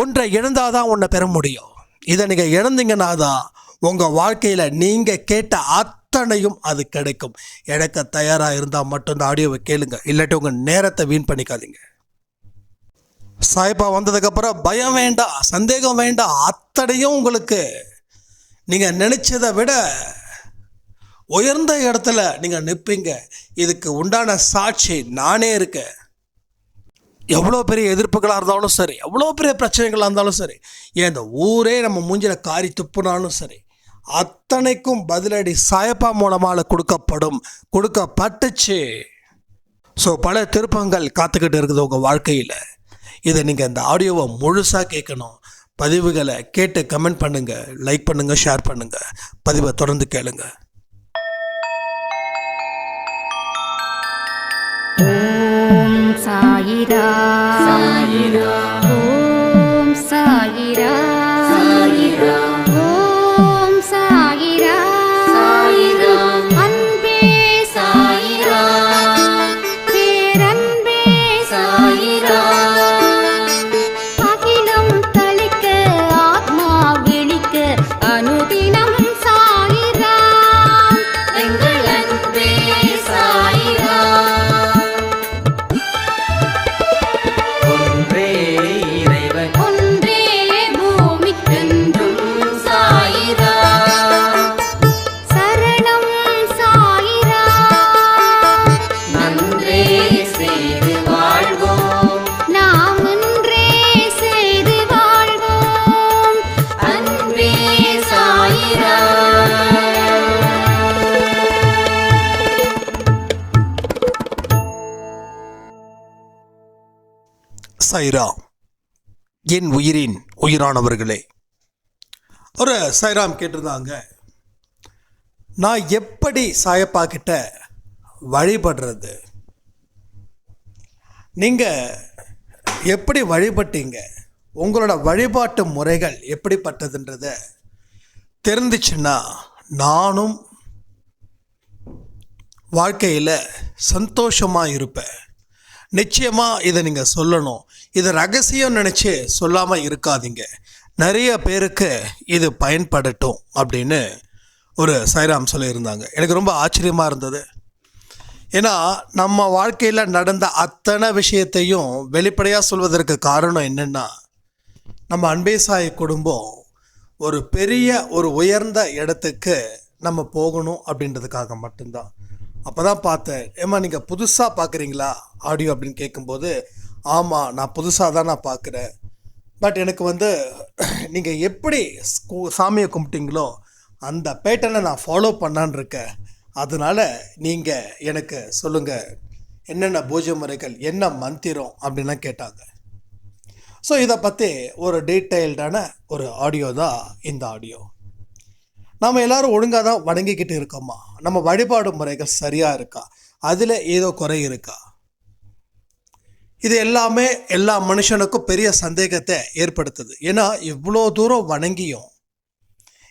ஒன்றை இழந்தால் தான் ஒன்றை பெற முடியும். இதை நீங்கள் இழந்தீங்கன்னா தான் உங்கள் வாழ்க்கையில் நீங்கள் கேட்ட அத்தனையும் அது கிடைக்கும். இழக்க தயாராக இருந்தால் மட்டும் இந்த ஆடியோவை கேளுங்க. இல்லாட்டி உங்கள் நேரத்தை வீண் பண்ணிக்காதீங்க. சாய்ப்பா வந்ததுக்கப்புறம் பயம் வேண்டாம் சந்தேகம் வேண்டாம். அத்தனையும் உங்களுக்கு நீங்கள் நினச்சதை விட உயர்ந்த இடத்துல நீங்கள் நிற்பீங்க இதுக்கு உண்டான சாட்சி நானே இருக்கேன். எவ்வளோ பெரிய எதிர்ப்புகளாக இருந்தாலும் சரி எவ்வளோ பெரிய பிரச்சனைகளாக இருந்தாலும் சரி ஏன் இந்த ஊரே நம்ம மூஞ்சில் காரி துப்புனாலும் சரி அத்தனைக்கும் பதிலடி சாயப்பா மூலமாக கொடுக்கப்படும் கொடுக்கப்பட்டுச்சு. ஸோ பல திருப்பங்கள் காத்துக்கிட்டு இருக்குது உங்கள் வாழ்க்கையில். இதை நீங்கள் இந்த ஆடியோவை முழுசாக கேட்கணும். பதிவுகளை கேட்டு கமெண்ட் பண்ணுங்கள் லைக் பண்ணுங்கள் ஷேர் பண்ணுங்கள் பதிவை தொடர்ந்து கேளுங்கள் ஓம் சாயிரா சாயிரா ஓம் சைராம் என் உயிரின் உயிரானவர்களே. ஒரு சைராம் கேட்டிருந்தாங்க நான் எப்படி சாயப்பா கிட்ட வழிபடுறது? நீங்கள் எப்படி வழிபட்டீங்க? உங்களோட வழிபாட்டு முறைகள் எப்படிப்பட்டதுன்றத தெரிந்துச்சுன்னா நானும் வாழ்க்கையில் சந்தோஷமாக இருப்பேன். நிச்சயமாக இதை நீங்கள் சொல்லணும். இது ரகசியம் நினச்சி சொல்லாமல் இருக்காதீங்க. நிறைய பேருக்கு இது பயன்படட்டும் அப்படின்னு ஒரு சைராம் சொல்லியிருந்தாங்க. எனக்கு ரொம்ப ஆச்சரியமாக இருந்தது. ஏன்னா நம்ம வாழ்க்கையில் நடந்த அத்தனை விஷயத்தையும் வெளிப்படையாக சொல்வதற்கு காரணம் என்னென்னா நம்ம அன்பே சாய் குடும்பம் ஒரு பெரிய ஒரு உயர்ந்த இடத்துக்கு நம்ம போகணும் அப்படின்றதுக்காக மட்டும்தான். அப்போ தான் பார்த்தேன். ஏம்மா நீங்கள் புதுசாக பார்க்குறீங்களா ஆடியோ அப்படின்னு கேட்கும்போது ஆமாம் நான் புதுசாக தான் நான் பார்க்குறேன் பட் எனக்கு வந்து நீங்கள் எப்படி சாமியை கும்பிட்டீங்களோ அந்த பேட்டனை நான் ஃபாலோ பண்ணான் இருக்கேன். அதனால் நீங்கள் எனக்கு சொல்லுங்கள் என்னென்ன பூஜை முறைகள் என்ன மந்திரம் அப்படின்லாம் கேட்டாங்க. ஸோ இதை பற்றி ஒரு டீட்டெயில்டான ஒரு ஆடியோ தான் இந்த ஆடியோ. நம்ம எல்லாரும் ஒழுங்காக தான் வணங்கிக்கிட்டு இருக்கோமா? நம்ம வழிபாடு முறைகள் சரியாக இருக்கா? அதில் ஏதோ குறை இருக்கா? இது எல்லாமே எல்லா மனுஷனுக்கும் பெரிய சந்தேகத்தை ஏற்படுத்துது. ஏன்னா இவ்வளோ தூரம் வணங்கியும்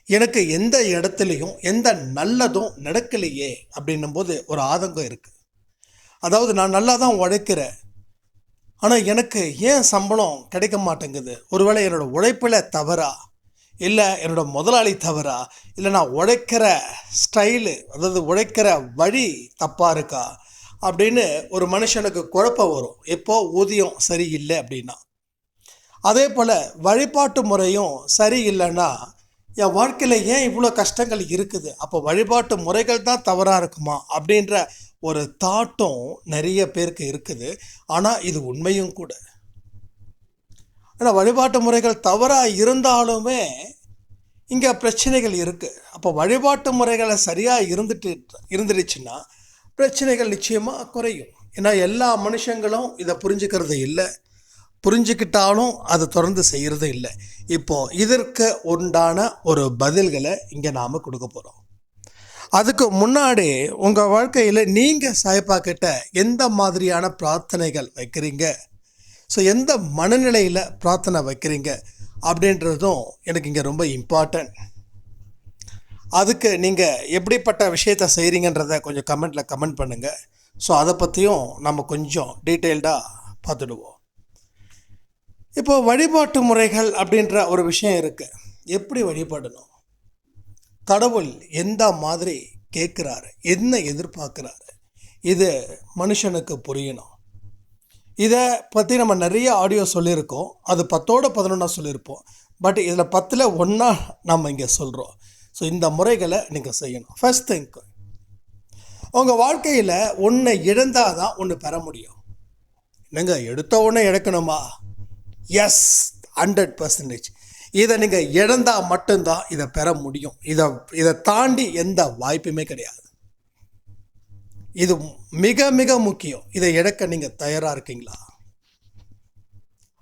எனக்கு எந்த இடத்துலையும் எந்த நல்லதும் நடக்கலையே அப்படின்னும் போது ஒரு ஆதங்கம் இருக்குது அதாவது நான் நல்லா தான் உழைக்கிறேன் ஆனால் எனக்கு ஏன் சம்பளம் கிடைக்க மாட்டேங்குது? ஒருவேளை என்னோட உழைப்பில் தவறா? இல்லை என்னோட முதலாளி தவறா? இல்லை நான் உழைக்கிற ஸ்டைலு அதாவது உழைக்கிற வழி தப்பாக இருக்கா? அப்படின்னு ஒரு மனுஷனுக்கு குழப்பம் வரும். எப்போ ஊதியம் சரியில்லை அப்படின்னா. அதே போல் வழிபாட்டு முறையும் சரியில்லைன்னா என் வாழ்க்கையில் ஏன் இவ்வளோ கஷ்டங்கள் இருக்குது? அப்போ வழிபாட்டு முறைகள் தான் தவறாக இருக்குமா? அப்படின்ற ஒரு தாட்டும் நிறைய பேருக்கு இருக்குது. ஆனால் இது உண்மையும் கூட. ஏன்னா வழிபாட்டு முறைகள் தவறாக இருந்தாலுமே இங்கே பிரச்சனைகள் இருக்குது அப்போ வழிபாட்டு முறைகளை சரியாக இருந்துட்டு இருந்துடுச்சுன்னா பிரச்சனைகள் நிச்சயமாக குறையும். ஏன்னா எல்லா மனுஷங்களும் இதை புரிஞ்சுக்கிறது இல்லை. புரிஞ்சுக்கிட்டாலும் அதை தொடர்ந்து செய்கிறது இல்லை. இப்போ இதற்கு உண்டான ஒரு பதில்களை இங்கே நாம் கொடுக்க போகிறோம் அதுக்கு முன்னாடி உங்கள் வாழ்க்கையில் நீங்கள் சாய்ப்பா கிட்ட எந்த மாதிரியான பிரார்த்தனைகள் வைக்கிறீங்க? ஸோ எந்த மனநிலையில் பிரார்த்தனை வைக்கிறீங்க அப்படின்றதும் எனக்கு இங்கே ரொம்ப இம்பார்ட்டன்ட் அதுக்கு நீங்கள் எப்படிப்பட்ட விஷயத்த செய்கிறீங்கன்றத கொஞ்சம் கமெண்ட்டில் கமெண்ட் பண்ணுங்கள் ஸோ அதை பற்றியும் நம்ம கொஞ்சம் டீட்டெயில்டாக பார்த்துடுவோம். இப்போ வழிபாட்டு முறைகள் அப்படின்ற ஒரு விஷயம் இருக்குது எப்படி வழிபடணும்? கடவுள் எந்த மாதிரி கேட்குறாரு? என்ன எதிர்பார்க்குறாரு? இது மனுஷனுக்கு புரியணும். இதை பற்றி நம்ம நிறைய ஆடியோ சொல்லியிருக்கோம். அது பத்தோட பதினொன்றா சொல்லியிருப்போம். பட் இதில் பத்தில் ஒன்றா நம்ம இங்கே சொல்கிறோம் ஸோ இந்த முறைகளை நீங்கள் செய்யணும். ஃபஸ்ட் திங்க் உங்கள் வாழ்க்கையில் ஒன்றை இழந்தால் தான் ஒன்று பெற முடியும். என்னங்க எடுத்த உடனே இழக்கணுமா? எஸ் ஹண்ட்ரட் பர்சன்டேஜ் இதை நீங்கள் இழந்தால் மட்டும்தான் இதை பெற முடியும். இதை இதை தாண்டி எந்த வாய்ப்புமே கிடையாது. இது மிக மிக முக்கியம். இதை இழக்க நீங்கள் தயாராக இருக்கீங்களா?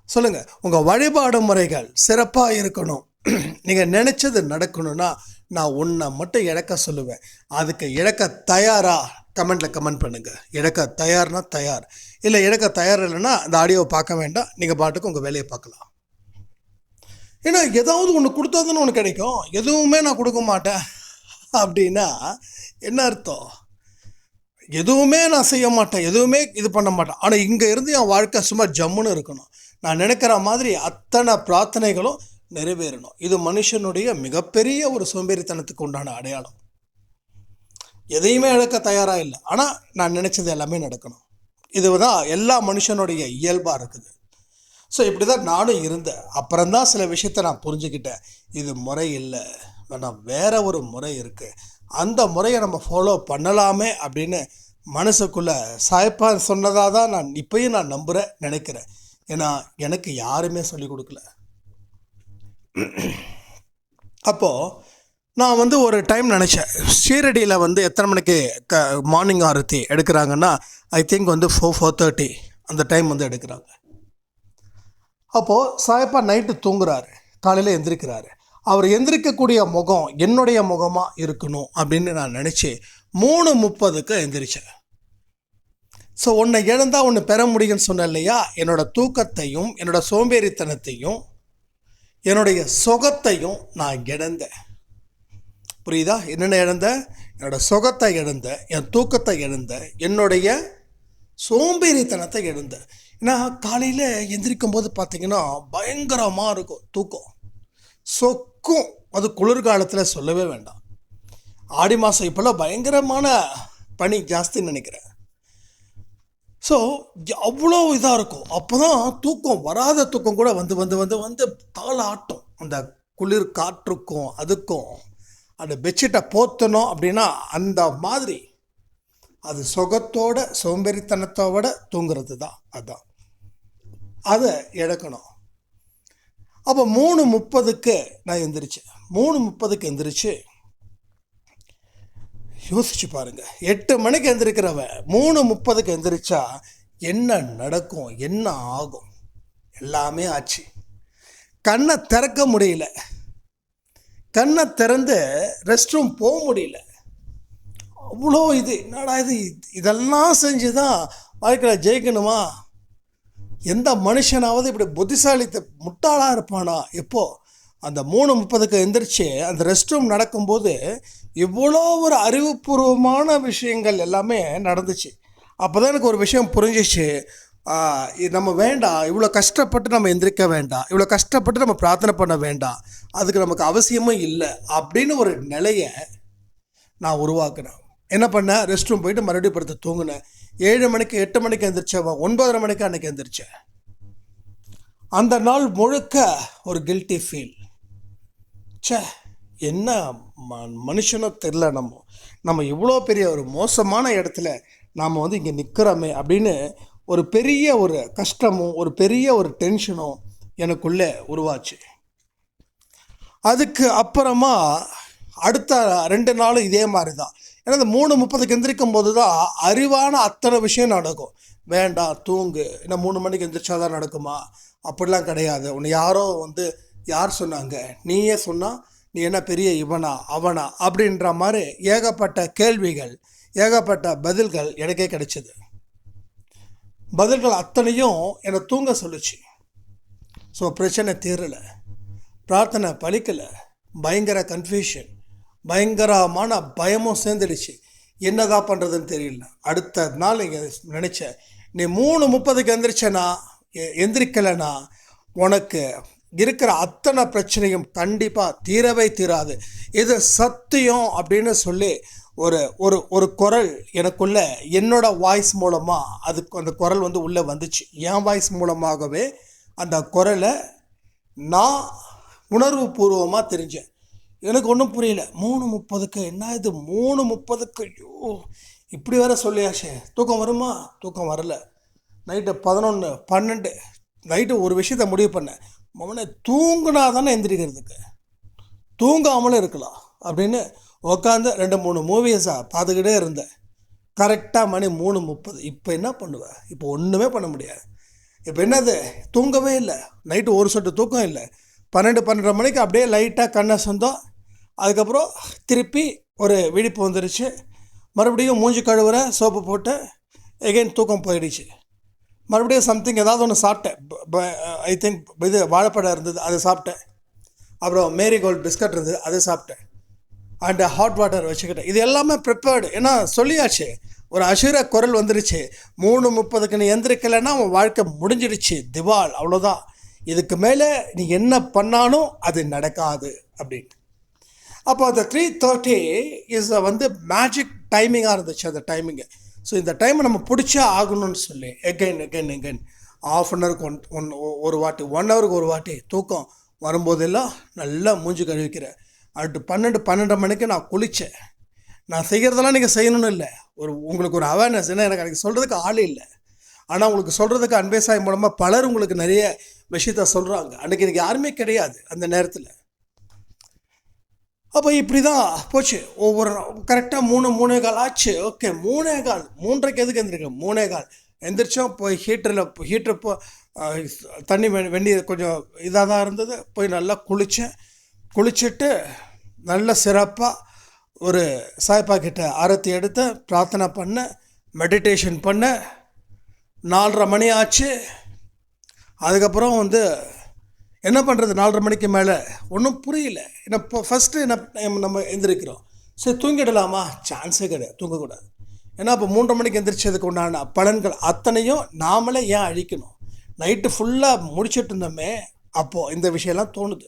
சொல்லுங்கள் உங்கள் வழிபாடு முறைகள் சிறப்பாக இருக்கணும். நீங்கள் நினச்சது நடக்கணும்னா நான் உன்னை மட்டும் இழக்க சொல்லுவேன். அதுக்கு இழக்க தயாரா? கமெண்ட்டில் கமெண்ட் பண்ணுங்கள் இழக்க தயார்னா தயார். இல்லை இழக்க தயார் இல்லைன்னா அந்த ஆடியோவை பார்க்க வேண்டாம். நீங்கள் பாட்டுக்கு உங்கள் வேலையை பார்க்கலாம். ஏன்னா ஏதாவது ஒன்று கொடுத்தாதானே ஒன்று கிடைக்கும். எதுவுமே நான் கொடுக்க மாட்டேன். அப்படின்னா என்ன அர்த்தம்? எதுவுமே நான் செய்ய மாட்டேன். எதுவுமே இது பண்ண மாட்டேன். ஆனால் இங்கே இருந்து என் வாழ்க்கை சும்மா ஜம்முன்னு இருக்கணும். நான் நினைக்கிற மாதிரி அத்தனை பிரார்த்தனைகளும் நிறைவேறணும். இது மனுஷனுடைய மிகப்பெரிய ஒரு சோம்பேறித்தனத்துக்கு உண்டான அடையாளம். எதையுமே இழக்க தயாராக இல்லை. ஆனால் நான் நினச்சது எல்லாமே நடக்கணும். இதுதான் எல்லா மனுஷனுடைய இயல்பாக இருக்குது. ஸோ இப்படி தான் நானும் இருந்தேன். அப்புறம்தான் சில விஷயத்த நான் புரிஞ்சுக்கிட்டேன். இது முறை இல்லை. ஆனால் வேற ஒரு முறை இருக்குது அந்த முறையை நம்ம ஃபாலோ பண்ணலாமே அப்படின்னு மனசுக்குள்ளே சாய்ப்பா சொன்னதாக தான் நான் இப்பயும் நான் நம்புகிறேன் நினைக்கிறேன். ஏன்னா எனக்கு யாருமே சொல்லிக் கொடுக்கல. அப்போது நான் வந்து ஒரு டைம் நினச்சேன். ஷீரடியில் வந்து எத்தனை மணிக்கு க மார்னிங் ஆரத்தி எடுக்கிறாங்கன்னா ஐ திங்க் வந்து ஃபோர் ஃபோர் தேர்ட்டி அந்த டைம் வந்து எடுக்கிறாங்க. அப்போது சாயப்பா நைட்டு தூங்குறாரு. காலையில் எந்திரிக்கிறாரு. அவர் எந்திரிக்கக்கூடிய முகம் என்னுடைய முகமாக இருக்கணும் அப்படின்னு நான் நினச்சி மூணு முப்பதுக்கு எந்திரிச்சேன். ஸோ உன்னை இழந்தால் ஒன்று பெற முடியும்னு சொன்னேன் இல்லையா? என்னோடய தூக்கத்தையும் என்னோடய சோம்பேறித்தனத்தையும் என்னுடைய சுகத்தையும் நான் இழந்தேன். புரியுதா? என்னென்ன இழந்தேன்? என்னோடய சுகத்தை இழந்தேன் என் தூக்கத்தை இழந்தேன் என்னுடைய சோம்பேறித்தனத்தை இழந்தேன். ஏன்னா காலையில் எந்திரிக்கும் போது பார்த்தீங்கன்னா பயங்கரமாக இருக்கும் தூக்கம். ஸோ சொக்கும் அது குளிர்காலத்தில் சொல்லவே வேண்டாம். ஆடி மாதம் இப்போல்லாம் பயங்கரமான பனி ஜாஸ்தின்னு நினைக்கிறேன். ஸோ அவ்வளோ இதாக இருக்கும். அப்போ தான் தூக்கம் வராத தூக்கம் கூட வந்து வந்து வந்து வந்து தாளாட்டும் அந்த குளிர் காற்றுக்கும் அதுக்கும். அந்த பெட்ஷீட்டை போத்தணும் அப்படின்னா அந்த மாதிரி. அது சுகத்தோட சோம்பேறித்தனத்தோட தூங்குறது தான் அதுதான் அதை இழக்கணும் அப்போ மூணு முப்பதுக்கு நான் எந்திரிச்சேன். மூணு முப்பதுக்கு எந்திரிச்சு யோசிச்சு பாருங்க. எட்டு மணிக்கு எந்திரிக்கிறவன் மூணு முப்பதுக்கு எந்திரிச்சா என்ன நடக்கும் என்ன ஆகும்? எல்லாமே ஆச்சு. கண்ணை திறக்க முடியல. கண்ணை திறந்து ரெஸ்ட் ரூம் போக முடியல. அவ்வளோ இது. என்னடா இது? இதெல்லாம் செஞ்சு தான் வாழ்க்கையில் ஜெயிக்கணுமா? எந்த மனுஷனாவது இப்படி புத்திசாலித்த முட்டாளாக இருப்பானா? எப்போ? அந்த மூணு முப்பதுக்கு எந்திரிச்சு அந்த ரெஸ்ட் ரூம் நடக்கும்போது இவ்வளோ ஒரு அறிவுபூர்வமான விஷயங்கள் எல்லாமே நடந்துச்சு. அப்போ தான் எனக்கு ஒரு விஷயம் புரிஞ்சிச்சு. இது நம்ம வேண்டாம். இவ்வளோ கஷ்டப்பட்டு நம்ம எந்திரிக்க வேண்டாம். இவ்வளோ கஷ்டப்பட்டு நம்ம பிரார்த்தனை பண்ண வேண்டாம். அதுக்கு நமக்கு அவசியமும் இல்லை அப்படின்னு ஒரு நிலையை நான் உருவாக்கினேன். என்ன பண்ணேன்? ரெஸ்ட் ரூம் போயிட்டு மறுபடியும் படுத்து தூங்கினேன். ஏழு மணிக்கு எட்டு மணிக்கு எந்திரிச்சவன் ஒன்பதரை மணிக்கு அன்னைக்கு எந்திரிச்சேன் அந்த நாள் முழுக்க ஒரு கில்ட்டி ஃபீல் சே என்ன ம மனுஷனோ தெரில நம்ம. நம்ம இவ்வளோ பெரிய ஒரு மோசமான இடத்துல நாம் வந்து இங்கே நிற்கிறோமே அப்படின்னு ஒரு பெரிய ஒரு கஷ்டமும் ஒரு பெரிய ஒரு டென்ஷனும் எனக்குள்ளே உருவாச்சு. அதுக்கு அப்புறமா அடுத்த ரெண்டு நாளும் இதே மாதிரி தான் ஏன்னா இந்த மூணு முப்பதுக்கு எந்திரிக்கும் போது தான் அறிவான அத்தனை விஷயம் நடக்கும். வேண்டாம் தூங்கு என்ன மூணு மணிக்கு எந்திரிச்சாதான் நடக்குமா? அப்படிலாம் கிடையாது. உன்னை யாரோ வந்து யார் சொன்னாங்க? நீயே சொன்னால் நீ என்ன பெரிய இவனா அவனா? அப்படின்ற மாதிரி ஏகப்பட்ட கேள்விகள் ஏகப்பட்ட பதில்கள் எனக்கே கிடைச்சிது. பதில்கள் அத்தனையும் என்னை தூங்க சொல்லுச்சு. ஸோ பிரச்சனை தீரலை. பிரார்த்தனை பலிக்கலை. பயங்கர கன்ஃபியூஷன் பயங்கரமான பயமும் சேர்ந்துடுச்சு. என்னதான் பண்ணுறதுன்னு தெரியல. அடுத்த நாள் இங்கே நினச்சேன். நீ மூணு முப்பதுக்கு எந்திரிச்சனா? எ- எந்திரிக்கலைனா? உனக்கு இருக்கிற அத்தனை பிரச்சனையும் கண்டிப்பாக தீரவே தீராது. இது சத்தியம் அப்படின்னு சொல்லி ஒரு ஒரு ஒரு குரல் எனக்குள்ள என்னோட வாய்ஸ் மூலமாக அதுக்கு அந்த குரல் வந்து உள்ளே வந்துச்சு. என் வாய்ஸ் மூலமாகவே அந்த குரலை நான் உணர்வு பூர்வமாக தெரிஞ்சேன். எனக்கு ஒன்றும் புரியல. மூணு முப்பதுக்கு என்ன இது மூணு முப்பதுக்கு ஐயோ. இப்படி வேற சொல்லியாச்சே. தூக்கம் வருமா? தூக்கம் வரல. நைட்டு பதினொன்று பன்னெண்டு. நைட்டு ஒரு விஷயத்த முடிவு பண்ணேன். மவனே தூங்குனா தானே எந்திரிக்கிறதுக்கு. தூங்காமலும் இருக்கலாம். அப்படின்னு உக்காந்து ரெண்டு மூணு மூவிஸாக பார்த்துக்கிட்டே இருந்தேன். கரெக்டாக மணி மூணு முப்பது. இப்போ என்ன பண்ணுவேன் இப்போ ஒன்றுமே பண்ண முடியாது. இப்போ என்னது? தூங்கவே இல்லை. நைட்டு ஒரு சொட்டு தூக்கம் இல்லை. பன்னெண்டு பன்னெண்டரை மணிக்கு அப்படியே லைட்டாக கண்ணை சொந்தம். அதுக்கப்புறம் திருப்பி ஒரு விழிப்பு வந்துருச்சு. மறுபடியும் மூஞ்சி கழுவுற சோப்பு போட்டு எகைன் தூக்கம் போயிடுச்சு. மறுபடியும் சம்திங் ஏதாவது ஒன்று சாப்பிட்டேன். ஐ திங்க் இது வாழைப்பழம் இருந்தது அதை சாப்பிட்டேன். அப்புறம் மேரிகோல்ட் பிஸ்கட் இருந்தது அதை சாப்பிட்டேன். அண்டு ஹாட் வாட்டர் வச்சுக்கிட்டேன். இது எல்லாமே ப்ரிப்பேர்டு ஏன்னா சொல்லியாச்சு ஒரு அசுர குரல் வந்துருச்சு. மூணு முப்பதுக்கு நீ எந்திரிக்கலைன்னா உன் வாழ்க்கை முடிஞ்சிடுச்சு. திவால் அவ்வளோதான் இதுக்கு மேலே நீ என்ன பண்ணாலும் அது நடக்காது அப்படின்னு. அப்போ அந்த த்ரீ தேர்ட்டி இஸ் வந்து மேஜிக் டைமிங்காக இருந்துச்சு அந்த டைமிங்கு ஸோ இந்த டைமை நம்ம பிடிச்சா ஆகணும்னு சொல்லி again again again half an ஹவருக்கு ஒன் ஒன் ஒரு வாட்டி ஒன் ஹவருக்கு ஒரு வாட்டி தூக்கம் வரும்போதெல்லாம் நல்லா மூஞ்சி கழுவிக்கிறேன் அடுத்து பன்னெண்டு பன்னெண்டு மணிக்கு நான் குளித்தேன் நான் செய்கிறதெல்லாம் நீங்கள் செய்யணும்னு இல்லை. ஒரு உங்களுக்கு ஒரு அவேர்னஸ் ஏன்னா எனக்கு எனக்கு சொல்கிறதுக்கு ஆள் இல்லை. ஆனால் உங்களுக்கு சொல்கிறதுக்கு அன்பேசாய் மூலமாக பலர் உங்களுக்கு நிறைய விஷயத்த சொல்கிறாங்க அன்றைக்கி எனக்கு யாருமே கிடையாது அந்த நேரத்தில். அப்போ இப்படி தான் போச்சு. ஒவ்வொரு கரெக்டாக மூணு மூணே கால் ஆச்சு. ஓகே மூணே கால். மூன்றரைக்கு எதுக்கு எழுந்திருக்கு மூணே கால். எந்திரிச்சோம் போய் ஹீட்டரில் ஹீட்டர் போ தண்ணி வெ- வெந்நீர் கொஞ்சம் இதாக தான் இருந்தது. போய் நல்லா குளித்தேன் குளிச்சுட்டு நல்ல சிறப்பாக ஒரு சாய்ப்பா கிட்ட ஆரத்தி எடுத்து பிரார்த்தனை பண்ண மெடிடேஷன் பண்ண நாலரை மணி ஆச்சு. அதுக்கப்புறம் வந்து என்ன பண்ணுறது நாலரை மணிக்கு மேலே. ஒன்றும் புரியல. ஏன்னா இப்போ ஃபஸ்ட்டு என்ன நம்ம எந்திரிக்கிறோம். சரி தூங்கிடலாமா? சான்ஸே கிடையாது. தூங்கக்கூடாது. ஏன்னா இப்போ மூன்றரை மணிக்கு எந்திரிச்சதுக்கு உண்டான பலன்கள் அத்தனையும் நாமளே ஏன் அழிக்கணும்? நைட்டு ஃபுல்லாக முடிச்சிட்டு இருந்தோமே அப்போது இந்த விஷயம்லாம் தோணுது.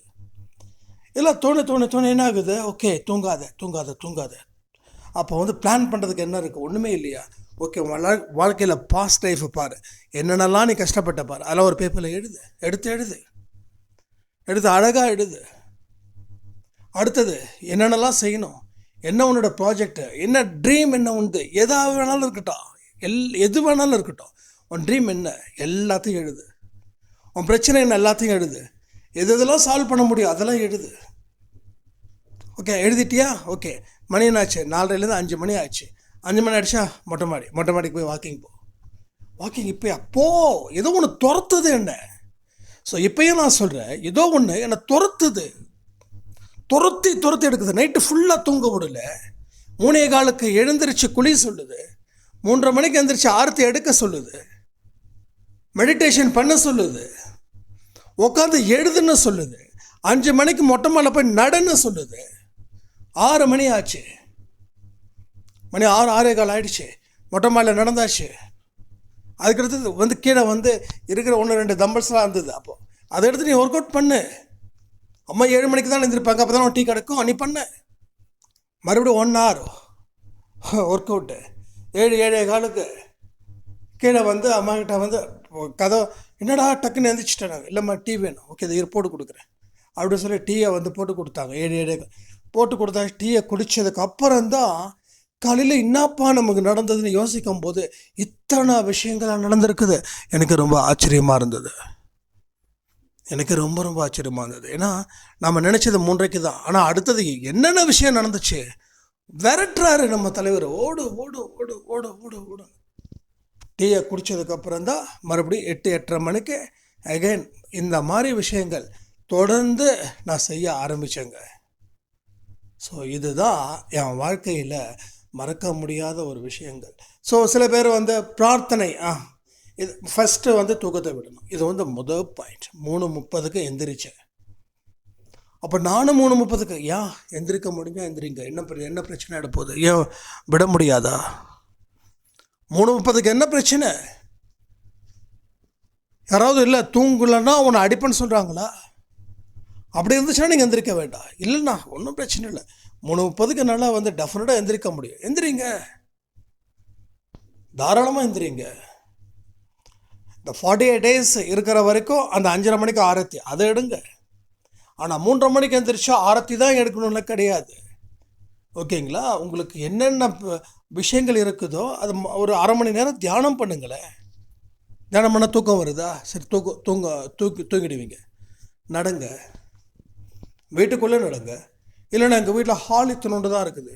இதெல்லாம் தோணு தோணு தோணு என்ன ஆகுது? ஓகே தூங்காத தூங்காத தூங்காத. அப்போ வந்து பிளான் பண்ணுறதுக்கு என்ன இருக்குது ஒன்றுமே இல்லையா? ஓகே வாழ்க்கையில் பாஸ்ட் லைஃப்பை பாரு. என்னென்னலாம் நீ கஷ்டப்பட்ட பாரு. அதெல்லாம் ஒரு பேப்பரில் எழுது. எடுத்து எழுது. எடுத்து அழகாக எழுது அடுத்தது என்னென்னலாம் செய்யணும்? என்ன உன்னோட ப்ராஜெக்ட்டு என்ன ட்ரீம் என்ன உண்டு எதாவது வேணாலும் இருக்கட்டும். எல் எது வேணாலும் இருக்கட்டும். உன் ட்ரீம் என்ன? எல்லாத்தையும் எழுது. உன் பிரச்சனை என்ன? எல்லாத்தையும் எழுது. எது எதெல்லாம் சால்வ் பண்ண முடியும்? அதெல்லாம் எழுது. ஓகே எழுதிட்டியா? ஓகே மணி என்னாச்சு? நாலரைலேருந்து அஞ்சு மணி ஆச்சு. அஞ்சு மணி ஆயிடுச்சா? மொட்டை மாடி. மொட்டை மாடிக்கு போய் வாக்கிங் போ. வாக்கிங் இப்போயா? போ! ஏதோ ஒன்று துரத்துது என்ன? ஸோ இப்போயும் நான் சொல்கிறேன் ஏதோ ஒன்று என்னை துரத்துது. துரத்தி துரத்தி எடுக்குது. நைட்டு ஃபுல்லாக தூங்க விடல. மூணே காலுக்கு எழுந்திரிச்சு குழி சொல்லுது. மூன்றரை மணிக்கு எழுந்திரிச்சு ஆர்த்தி எடுக்க சொல்லுது. மெடிடேஷன் பண்ண சொல்லுது. உட்காந்து எழுதுன்னு சொல்லுது. அஞ்சு மணிக்கு மொட்டை மேலே போய் நடன்னு சொல்லுது. ஆறு மணி ஆச்சு. மணி ஆறு ஆறே கால் ஆயிடுச்சு. மொட்டை மேலே நடந்தாச்சு. அதுக்கடுத்தது வந்து கீழே வந்து இருக்கிற ஒன்று ரெண்டு தம்பல்ஸ்லாம் இருந்தது. அப்போது அதை எடுத்து நீ ஒர்க் அவுட் பண்ணு. அம்மா ஏழு மணிக்கு தான் எழுந்திருப்பாங்க. அப்போ தான் டீ கிடைக்கும். நீ பண்ணு. மறுபடியும் ஒன் ஹவர் ஒர்க் அவுட்டு ஏழு ஏழே காலுக்கு கீழே வந்து அம்மா கிட்ட வந்து கதை என்னடா டக்குன்னு எழுந்திரிச்சிட்டேன் இல்லைம்மா டீ வேணும். ஓகே இதை போட்டு கொடுக்குறேன். அப்படின்னு சொல்லி டீயை வந்து போட்டு கொடுத்தாங்க. ஏழு ஏழு போட்டு கொடுத்தா டீயை குடித்ததுக்கு அப்புறம் தான் காலையில் என்னப்பா நமக்கு நடந்ததுன்னு யோசிக்கும் போது இத்தனை விஷயங்களாக நடந்திருக்குது. எனக்கு ரொம்ப ஆச்சரியமாக இருந்தது. எனக்கு ரொம்ப ரொம்ப ஆச்சரியமாக இருந்தது. ஏன்னா நம்ம நினச்சது மூன்றைக்கு தான். ஆனால் அடுத்தது என்னென்ன விஷயம் நடந்துச்சு? விரட்டுறாரு நம்ம தலைவர். ஓடு ஓடு ஓடு ஓடு ஓடு ஓடு. டீயை குடித்ததுக்கப்புறம் தான் மறுபடியும் எட்டு எட்டரை மணிக்கு அகைன் இந்த மாதிரி விஷயங்கள் தொடர்ந்து நான் செய்ய ஆரம்பித்தேங்க ஸோ இதுதான் என் வாழ்க்கையில் மறக்க முடியாத ஒரு விஷயங்கள். ஸோ சில பேர் வந்து பிரார்த்தனை ஆ இது ஃபஸ்ட்டு வந்து தூக்கத்தை விடணும். இது வந்து முதல் பாயிண்ட் மூணு முப்பதுக்கு எந்திரிச்சேன் அப்போ நானும் மூணு முப்பதுக்கு ஏன் எந்திரிக்க முடிஞ்சால் எந்திரிங்க. என்ன என்ன பிரச்சனை எடுப்போகுது போகுது? ஏன் விட முடியாதா? மூணு முப்பதுக்கு என்ன பிரச்சனை? யாராவது இல்லை தூங்கலைன்னா உன்னை அடிப்பேன்னு சொல்கிறாங்களா அப்படி இருந்துச்சுன்னா நீங்கள் எந்திரிக்க வேண்டாம். இல்லைண்ணா ஒன்றும் பிரச்சனை இல்லை. மூணு முப்பதுக்கு நல்லா வந்து டெஃபினட்டாக எந்திரிக்க முடியும். எந்திரிங்க. தாராளமாக எந்திரிங்க. இந்த ஃபார்ட்டி எயிட் டேஸ் இருக்கிற வரைக்கும் அந்த அஞ்சரை மணிக்கு ஆரத்தி அதை எடுங்க. ஆனால் மூன்றரை மணிக்கு எந்திரிச்சா ஆரத்தி தான் எடுக்கணும்னு கிடையாது. ஓகேங்களா? உங்களுக்கு என்னென்ன ப- விஷயங்கள் இருக்குதோ அது ம- ஒரு அரை மணி நேரம் தியானம் பண்ணுங்களேன். தியானம் பண்ண தூக்கம் வருதா? சரி தூக்கம் தூங்க தூக்கி தூங்கிடுவீங்க. நடங்க. வீட்டுக்குள்ளே நடங்க. இல்லைன்னா எங்கள் வீட்டில் ஹால் இத்தனோண்டு தான் இருக்குது.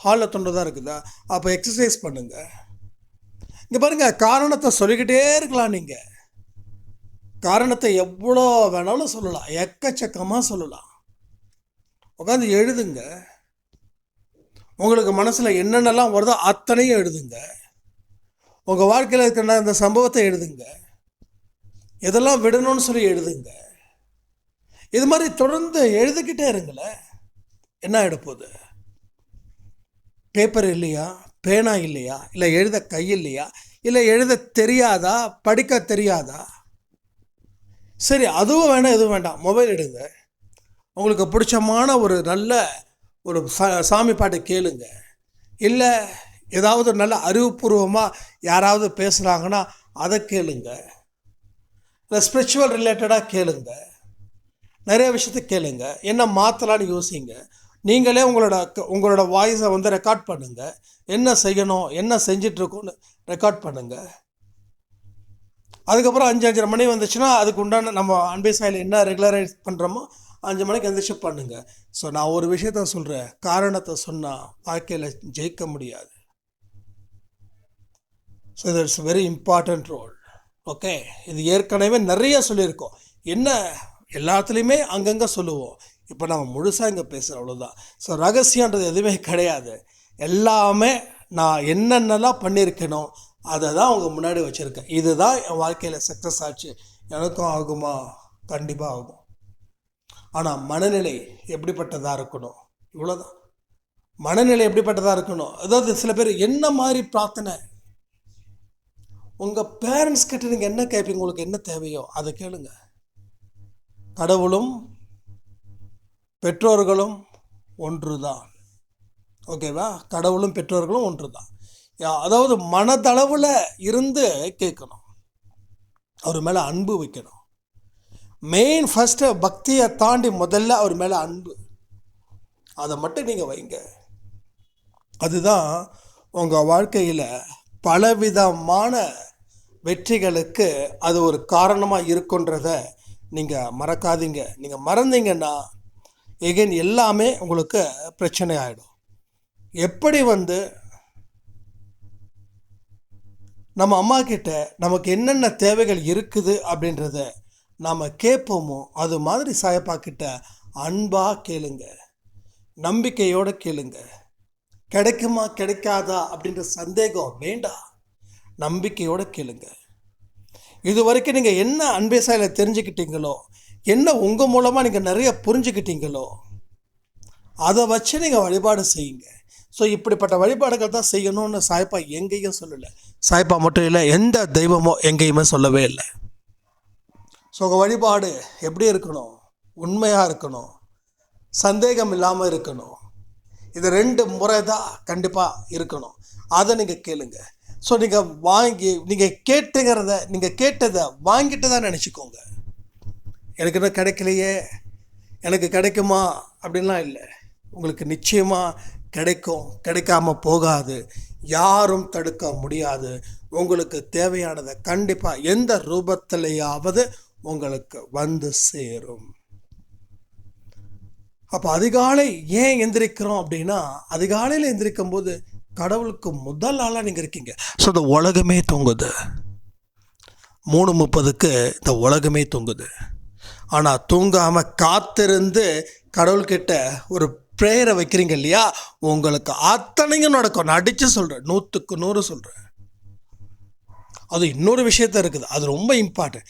ஹாலில் தொண்டு தான் இருக்குதா? அப்போ எக்ஸசைஸ் பண்ணுங்கள் இங்கே பாருங்கள் காரணத்தை சொல்லிக்கிட்டே இருக்கலாம் நீங்கள் காரணத்தை எவ்வளோ வேணாலும் சொல்லலாம். எக்கச்சக்கமாக சொல்லலாம். உட்காந்து எழுதுங்க. உங்களுக்கு மனசில் என்னென்னலாம் வருதோ அத்தனையும் எழுதுங்க. உங்கள் வாழ்க்கையில் இருக்கிற இந்த சம்பவத்தை எழுதுங்க. எதெல்லாம் விடணும்னு சொல்லி எழுதுங்க. இது மாதிரி தொடர்ந்து எழுதிக்கிட்டே இருங்களேன். என்ன ஆகிடப்போகுது பேப்பர் இல்லையா? பேனா இல்லையா? இல்லை எழுத கை இல்லையா? இல்லை எழுத தெரியாதா? படிக்க தெரியாதா? சரி அதுவும் வேணாம் எதுவும் வேண்டாம். மொபைல் எடுங்க. உங்களுக்கு பிடிச்சமான ஒரு நல்ல ஒரு சா- சாமி பாட்டை கேளுங்க. இல்லை ஏதாவது நல்ல அறிவுபூர்வமாக யாராவது பேசுகிறாங்கன்னா அதை கேளுங்க. இல்லை ஸ்பிரிச்சுவல் ரிலேட்டடாக கேளுங்க. நிறைய விஷயத்த கேளுங்க. என்ன மாற்றலான்னு யோசிங்க. நீங்களே உங்களோட க- உங்களோட வாய்ஸை வந்து ரெக்கார்ட் பண்ணுங்கள் என்ன செய்யணும் என்ன செஞ்சிட்ருக்கோன்னு ரெக்கார்ட் பண்ணுங்கள் அதுக்கப்புறம் அஞ்சு அஞ்சரை மணி வந்துச்சுன்னா அதுக்கு உண்டான நம்ம அன்பை சாயில் என்ன ரெகுலரைஸ் பண்ணுறோமோ அஞ்சு மணிக்கு எந்திரிச்சு பண்ணுங்கள் ஸோ நான் ஒரு விஷயத்த சொல்கிறேன் காரணத்தை சொன்னால் வாழ்க்கையில் ஜெயிக்க முடியாது. ஸோ இது it's very important role okay இது ஏற்கனவே நிறைய சொல்லியிருக்கோம். என்ன? எல்லாத்துலேயுமே அங்கங்கே சொல்லுவோம். இப்போ நம்ம முழுசாக இங்கே பேசுகிறோம் அவ்வளோதான் ஸோ ரகசியன்றது எதுவுமே கிடையாது. எல்லாமே நான் என்னென்னலாம் பண்ணியிருக்கேனோ அதை தான் அவங்க முன்னாடி வச்சுருக்கேன். இதுதான் என் வாழ்க்கையில் சக்ஸஸ் ஆச்சு. எனக்கும் ஆகுமா? கண்டிப்பாக ஆகும். ஆனால் மனநிலை எப்படிப்பட்டதாக இருக்கணும்? இவ்வளோதான் மனநிலை எப்படிப்பட்டதாக இருக்கணும்? அதாவது சில பேர் என்ன மாதிரி பிரார்த்தனை? உங்கள் பேரண்ட்ஸ் கிட்ட நீங்கள் என்ன கேட்பீங்க உங்களுக்கு என்ன தேவையோ அதை கேளுங்க. கடவுளும் பெற்றோர்களும் ஒன்று தான் ஓகேவா? கடவுளும் பெற்றோர்களும் ஒன்று தான் அதாவது மனதளவில் இருந்து கேட்கணும். அவர் மேலே அன்பு வைக்கணும். மெயின் ஃபஸ்ட்டு பக்தியை தாண்டி முதல்ல அவர் மேலே அன்பு. அதை மட்டும் நீங்கள் வைங்க. அதுதான் உங்கள் வாழ்க்கையில் பலவிதமான வெற்றிகளுக்கு அது ஒரு காரணமாக இருக்குன்றத நீங்கள் மறக்காதீங்க. நீங்கள் மறந்தீங்கன்னா எகைன் எல்லாமே உங்களுக்கு பிரச்சனை ஆகிடும் எப்படி வந்து நம்ம அம்மா கிட்ட நமக்கு என்னென்ன தேவைகள் இருக்குது அப்படின்றத நாம் கேட்போமோ அது மாதிரி சாயப்பா கிட்ட அன்பாக கேளுங்க. நம்பிக்கையோடு கேளுங்க. கிடைக்குமா கிடைக்காதா அப்படின்ற சந்தேகம் வேண்டாம். நம்பிக்கையோடு கேளுங்க. இது வரைக்கும் நீங்கள் என்ன அன்பே சாயில் தெரிஞ்சுக்கிட்டீங்களோ என்ன உங்கள் மூலமாக நீங்கள் நிறைய புரிஞ்சுக்கிட்டீங்களோ அதை வச்சு நீங்கள் வழிபாடு செய்யுங்க. ஸோ இப்படிப்பட்ட வழிபாடுகள் தான் செய்யணும்னு சாய்ப்பா எங்கேயும் சொல்லலை. சாய்ப்பா மட்டும் இல்லை எந்த தெய்வமோ எங்கேயுமே சொல்லவே இல்லை. ஸோ உங்கள் வழிபாடு எப்படி இருக்கணும்? உண்மையாக இருக்கணும்? சந்தேகம் இல்லாமல் இருக்கணும்? இது ரெண்டு முறை தான் கண்டிப்பாக இருக்கணும். அதை நீங்கள் கேளுங்க. ஸோ நீங்கள் வாங்கி நீங்கள் கேட்டுங்கிறத நீங்கள் கேட்டதை வாங்கிட்டு தான் நினச்சிக்கோங்க. எனக்கு இன்னும் கிடைக்கலையே. எனக்கு கிடைக்குமா? அப்படின்லாம் இல்லை. உங்களுக்கு நிச்சயமாக கிடைக்கும். கிடைக்காம போகாது. யாரும் தடுக்க முடியாது. உங்களுக்கு தேவையானதை கண்டிப்பாக எந்த ரூபத்திலேயாவது உங்களுக்கு வந்து சேரும். அப்போ அதிகாலை ஏன் எந்திரிக்கிறோம் அப்படின்னா அதிகாலையில் எந்திரிக்கும் போது கடவுளுக்கு முதல் ஆளாக நீங்கள் இருக்கீங்க. ஸோ இந்த உலகமே தூங்குது. மூணு முப்பதுக்கு இந்த உலகமே தூங்குது. ஆனால் தூங்காமல் காத்திருந்து கடவுள்கிட்ட ஒரு ப்ரேயரை வைக்கிறீங்க இல்லையா? உங்களுக்கு அத்தனையும் நடக்கும். நான் அடித்து சொல்கிறேன் நூற்றுக்கு நூறு சொல்கிறேன் அது இன்னொரு விஷயத்த இருக்குது. அது ரொம்ப இம்பார்ட்டன்ட்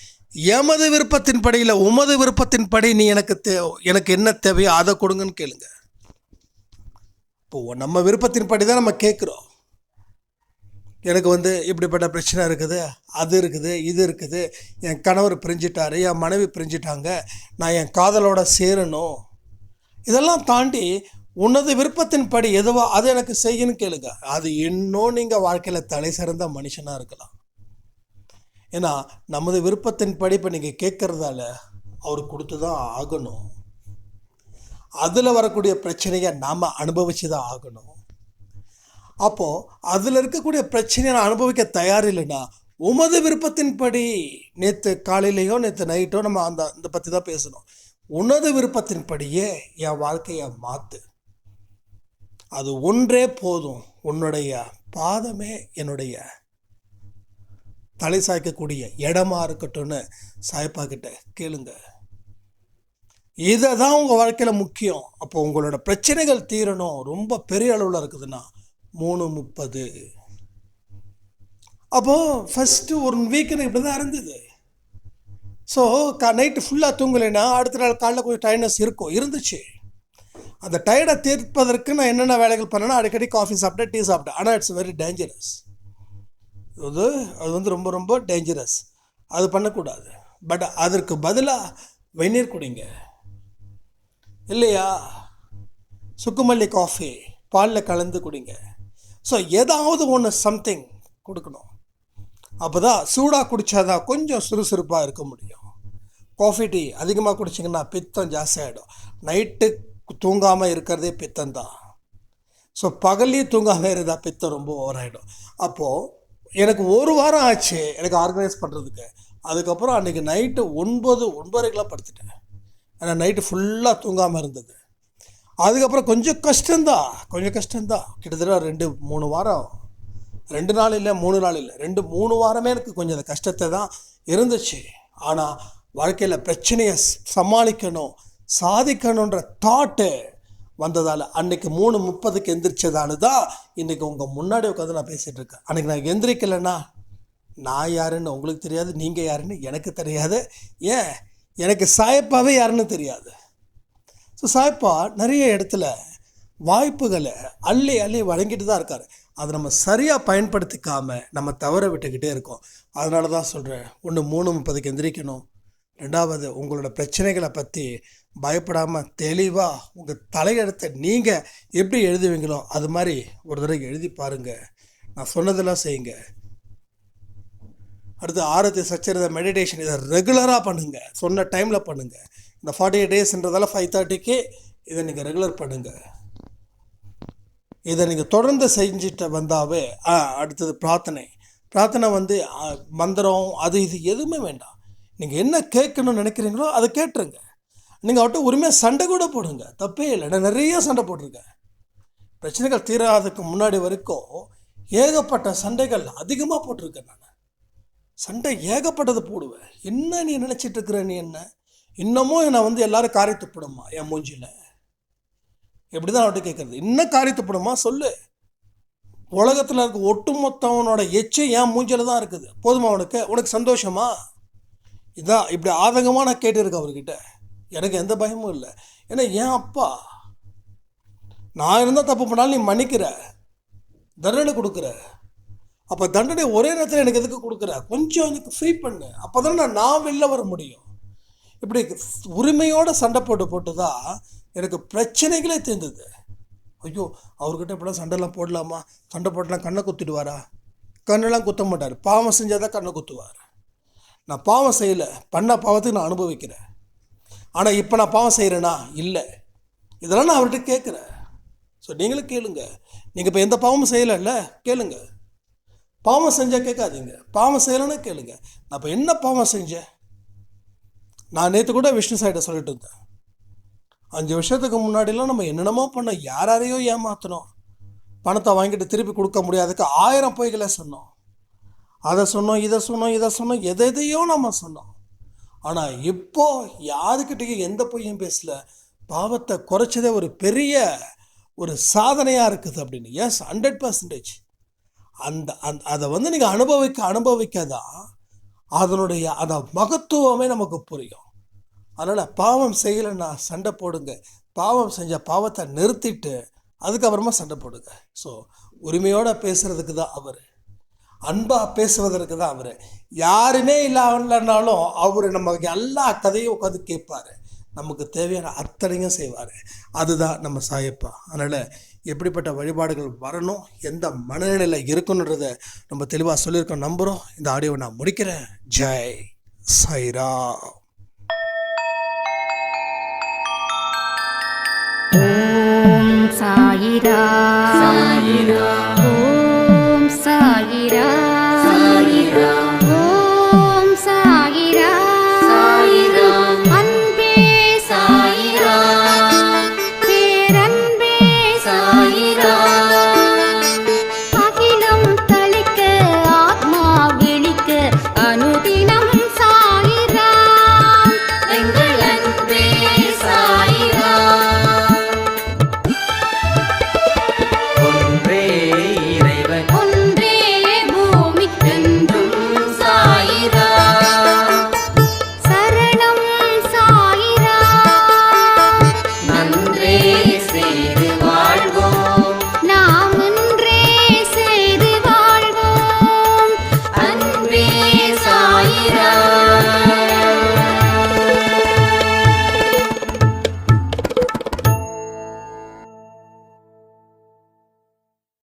எமது விருப்பத்தின் படியில் உமது விருப்பத்தின் படி நீ எனக்கு தே எனக்கு என்ன தேவையோ அதை கொடுங்கன்னு கேளுங்க. இப்போ நம்ம விருப்பத்தின் படி தான் நம்ம கேட்குறோம். எனக்கு வந்து இப்படிப்பட்ட பிரச்சனை இருக்குது அது இருக்குது இது இருக்குது. என் கணவர் பிரிஞ்சிட்டார் என் மனைவி பிரிஞ்சிட்டாங்க. நான் என் காதலோட சேரணும். இதெல்லாம் தாண்டி உனது விருப்பத்தின்படி எதுவோ அது எனக்கு செய்யணும் கேளுங்க. அது இன்னும் நீங்கள் வாழ்க்கையில் தலை சிறந்த மனுஷனாக இருக்கலாம். ஏன்னா நமது விருப்பத்தின்படி இப்போ நீங்கள் கேட்குறதால அவர் கொடுத்து தான் ஆகணும். அதில் வரக்கூடிய பிரச்சனையை நாம் அனுபவிச்சு தான் ஆகணும். அப்போது அதில் இருக்கக்கூடிய பிரச்சனையை நான் அனுபவிக்க தயார் இல்லைன்னா உமது விருப்பத்தின்படி நேற்று காலையிலையோ நேற்று நைட்டோ நம்ம அந்த இந்த பற்றி தான் பேசணும். உனது விருப்பத்தின்படியே என் வாழ்க்கையை மாற்று அது ஒன்றே போதும். உன்னுடைய பாதமே என்னுடைய தலை சாய்க்கக்கூடிய இடமா இருக்கட்டும்னு சாய்ப்பா கிட்ட கேளுங்க. இதை தான் உங்கள் வாழ்க்கையில் முக்கியம். அப்போ உங்களோட பிரச்சனைகள் தீரணும். ரொம்ப பெரிய அளவில் இருக்குதுன்னா மூணு முப்பது. அப்போது ஃபஸ்ட்டு ஒரு வீக் எனக்கு இப்படி தான் இருந்தது. ஸோ க நைட்டு ஃபுல்லாக தூங்கலைன்னா அடுத்த நாள் காலைல கொஞ்சம் டயர்னஸ் இருக்கும். இருந்துச்சு. அந்த டயர்டை தீர்ப்பதற்கு நான் என்னென்ன வேலைகள் பண்ணேன்னா அடிக்கடி காஃபி சாப்பிட்டேன் டீ சாப்பிட்டேன். ஆனால் இட்ஸ் வெரி டேஞ்சரஸ் அது அது வந்து ரொம்ப ரொம்ப டேஞ்சரஸ் அது பண்ணக்கூடாது. பட் அதற்கு பதிலாக வெந்நீர் குடிங்க. இல்லையா? சுக்குமல்லி காஃபி பாலில் கலந்து குடிங்க. ஸோ ஏதாவது ஒன்று சம்திங் கொடுக்கணும். அப்போ தான் சூடாக குடித்தாதான் கொஞ்சம் சுறுசுறுப்பாக இருக்க முடியும். காஃபி டீ அதிகமாக குடிச்சிங்கன்னா பித்தம் ஜாஸ்தியாகிடும் நைட்டு தூங்காமல் இருக்கிறதே பித்தம் தான் ஸோ பகல்லையும் தூங்காமல் இருந்தால் பித்தம் ரொம்ப ஓவராகிடும் அப்போது எனக்கு ஒரு வாரம் ஆச்சு எனக்கு ஆர்கனைஸ் பண்ணுறதுக்கு அதுக்கப்புறம் அன்றைக்கி நைட்டு ஒன்பது ஒன்பதுக்கெலாம் படுத்துட்டேன். ஏன்னா நைட்டு ஃபுல்லாக தூங்காமல் இருந்தது. அதுக்கப்புறம் கொஞ்சம் கஷ்டந்தான் கொஞ்சம் கஷ்டந்தான் கிட்டத்தட்ட ரெண்டு மூணு வாரம். ரெண்டு நாள் இல்லை மூணு நாள் இல்லை. ரெண்டு மூணு வாரமே எனக்கு கொஞ்சம் அந்த கஷ்டத்தை தான் இருந்துச்சு. ஆனால் வாழ்க்கையில் பிரச்சனையை சமாளிக்கணும் சாதிக்கணுன்ற தாட்டு வந்ததால் அன்னைக்கு மூணு முப்பதுக்கு எந்திரிச்சதால தான் இன்றைக்கி உங்கள் முன்னாடி உட்காந்து நான் பேசிகிட்டு இருக்கேன். அன்றைக்கி நான் எந்திரிக்கலைன்னா நான் யாருன்னு உங்களுக்கு தெரியாது நீங்கள் யாருன்னு எனக்கு தெரியாது. ஏன்? எனக்கு சாயப்பாவே யாருன்னு தெரியாது. ஸோ சாய்ப்பா நிறைய இடத்துல வாய்ப்புகளை அள்ளி அள்ளி வழங்கிட்டு தான் இருக்கார். அதை நம்ம சரியாக பயன்படுத்திக்காம நம்ம தவற விட்டுக்கிட்டே இருக்கோம். அதனால தான் சொல்கிறேன் ஒன்று மூணு முப்பதுக்கு எந்திரிக்கணும். ரெண்டாவது உங்களோட பிரச்சனைகளை பற்றி பயப்படாமல் தெளிவாக உங்கள் தலையெழுத்தை நீங்கள் எப்படி எழுதுவீங்களோ அது மாதிரி ஒரு தடவை எழுதி பாருங்கள் நான் சொன்னதெல்லாம் செய்யுங்க. அடுத்து ஆரத்தி சச்சரித மெடிடேஷன் இதை ரெகுலராக பண்ணுங்கள் சொன்ன டைமில் பண்ணுங்கள் இந்த ஃபார்ட்டி எயிட் டேஸ்ன்றதால ஃபைவ் தேர்ட்டிக்கு இதை நீங்கள் ரெகுலர் பண்ணுங்கள் இதை நீங்கள் தொடர்ந்து செஞ்சுட்டு வந்தாவே ஆ அடுத்தது பிரார்த்தனை. பிரார்த்தனை வந்து மந்திரம் அது இது எதுவுமே வேண்டாம். நீங்கள் என்ன கேட்கணும்னு நினைக்கிறீங்களோ அதை கேட்டுருங்க. நீங்கள் அவர்கிட்ட உரிமையாக சண்டை கூட போடுங்க. தப்பே இல்லை. நான் நிறைய சண்டை போட்டிருக்கேன். பிரச்சனைகள் தீராததுக்கு முன்னாடி வரைக்கும் ஏகப்பட்ட சண்டைகள் அதிகமாக போட்டிருக்கேன் நான். சண்டை ஏகப்பட்டது போடுவேன். என்ன நீ நினச்சிட்டு இருக்கிற நீ என்ன? இன்னமும் என்னை வந்து எல்லாரும் காரி துப்பிடுமா என் மூஞ்சியில். எப்படி தான் அவர்கிட்ட கேட்குறது? இன்னும் காரி துப்பிடுமா சொல்லு. உலகத்தில் இருக்க ஒட்டுமொத்தவனோட எச்சம் என் மூஞ்சியில் தான் இருக்குது. போதுமா உனக்கு? உனக்கு சந்தோஷமா? இதான் இப்படி ஆதங்கமாக நான் கேட்டிருக்கேன் அவர்கிட்ட. எனக்கு எந்த பயமும் இல்லை. ஏன்னா என் அப்பா நான் இருந்தால் தப்பு பண்ணாலும் நீ மன்னிக்கிற. தண்டனை கொடுக்குற. அப்போ தண்டனை ஒரே நேரத்தில் எனக்கு எதுக்கு கொடுக்குற? கொஞ்சம் எனக்கு ஃப்ரீ பண்ணு. அப்போ தான் நான் நான் வெளில வர முடியும். இப்படி உரிமையோடு சண்டை போட்டு போட்டு தான் எனக்கு பிரச்சனைகளே தெரிந்தது. ஐயோ அவர்கிட்ட இப்படிலாம் சண்டைலாம் போடலாமா? சண்டை போட்டலாம் கண்ணை குத்திடுவாரா? கண்ணெல்லாம் குத்த மாட்டார். பாவம் செஞ்சால் தான் கண்ணை குத்துவார். நான் பாவம் செய்யலை. பண்ண பாவத்துக்கு நான் அனுபவிக்கிறேன். ஆனால் இப்போ நான் பாவம் செய்கிறேனா இல்லை. இதெல்லாம் நான் அவர்கிட்ட கேட்குறேன். ஸோ நீங்களும் கேளுங்க. நீங்கள் இப்போ எந்த பாவமும் செய்யலைல்ல? கேளுங்க. பாவம் செஞ்சால் கேட்காதீங்க. பாவம் செய்யலைன்னா கேளுங்க. நான் இப்போ என்ன பாவம் செஞ்சேன்? நான் நேற்று கூட விஷ்ணு சாயிட்ட சொல்லிட்டு இருந்தேன். அஞ்சு வருஷத்துக்கு முன்னாடிலாம் நம்ம என்னென்னமோ பண்ணோம் யாராரையோ யாரையோ ஏமாத்தினோம். பணத்தை வாங்கிட்டு திருப்பி கொடுக்க முடியாதுக்கு ஆயிரம் பொய்களை சொன்னோம். அதை சொன்னோம் இதை சொன்னோம் இதை சொன்னோம் எதை எதையோ நம்ம சொன்னோம். ஆனால் இப்போ யாருக்கிட்டேயும் எந்த பொய்யும் பேசல. பாவத்தை குறைச்சதே ஒரு பெரிய ஒரு சாதனையாக இருக்குது அப்படின்னு. எஸ் ஹண்ட்ரட் பர்சன்டேஜ் அந்த அந்த அதை வந்து நீங்கள் அனுபவிக்க அனுபவிக்க தான் அதனுடைய அந்த மகத்துவமே நமக்கு புரியும். அதனால் பாவம் செய்யலைன்னா சண்டை போடுங்க. பாவம் செஞ்ச பாவத்தை நிறுத்திட்டு அதுக்கப்புறமா சண்டை போடுங்க. ஸோ உரிமையோடு பேசுகிறதுக்கு தான் அவர். அன்பாக பேசுவதற்கு தான் அவர். யாருமே இல்லாமலனாலும் அவர் நமக்கு எல்லா கதையும் உட்காந்து கேட்பார். நமக்கு தேவையான அத்தனையும் செய்வார். அதுதான் நம்ம சாயப்பா. அதனால் எப்படிப்பட்ட வழிபாடுகள் வரணும் எந்த மனநிலையில் இருக்கணுன்றதை நம்ம தெளிவாக சொல்லியிருக்கோம் நம்புகிறோம் இந்த ஆடியோவை நான் முடிக்கிறேன். ஜெய் சாய்ரா ஓம் சாயிரா சாயிரா ஓம் சாயிரா